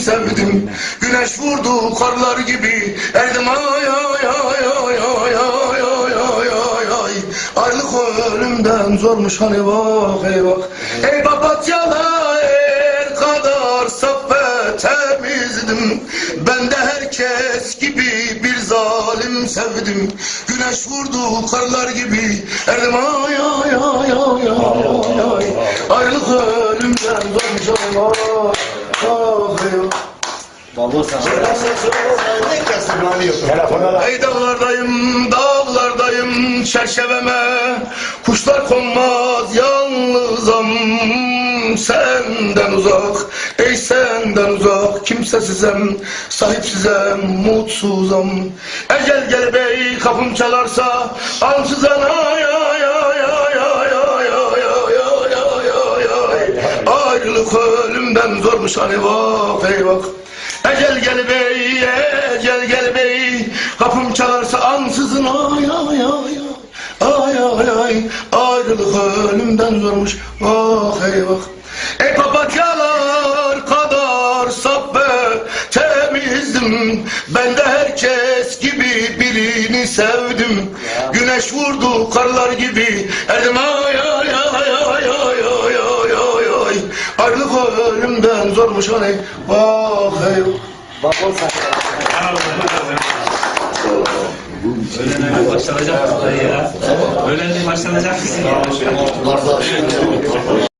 sevdim Güneş vurdu karlar gibi Erdim ay ay ay ay ay ay ay ay ay ay Ayrılık ölümden zormuş hani bak ey bak Ey papatyalar er kadar saf ve temizdim Ben de herkes gibi bir zalim sevdim Güneş vurdu karlar gibi Erdim ay ay ay ay ay ay Ayrılık ölümden zormuş hani Ah bak Vallahi sana. Dağlardayım, dağlardayım çerçeveme Kuşlar konmaz yalnızım senden uzak Ey senden uzak kimsesizem sahipsizem mutsuzum Ecel gel bey kapım çalarsa ansız anaya Ayrılık ölümden zormuş hani vah eyvah Ecel gel bey, ecel gel bey. Kapım çalarsa ansızın ay ay ay. Ay ay ay. Ayrılık ölümden zormuş. Ah eyvah. Ey papatyalar kadar sap temizdim. Ben de herkes gibi birini sevdim. Güneş vurdu karlar gibi. Erdim ay ay ay ay. Ayrılık ölümden zormuş hani ah, Bak hey. Bak ol sen. Öğlenen başlanacak mısın ya? Başlanacak mısın ya?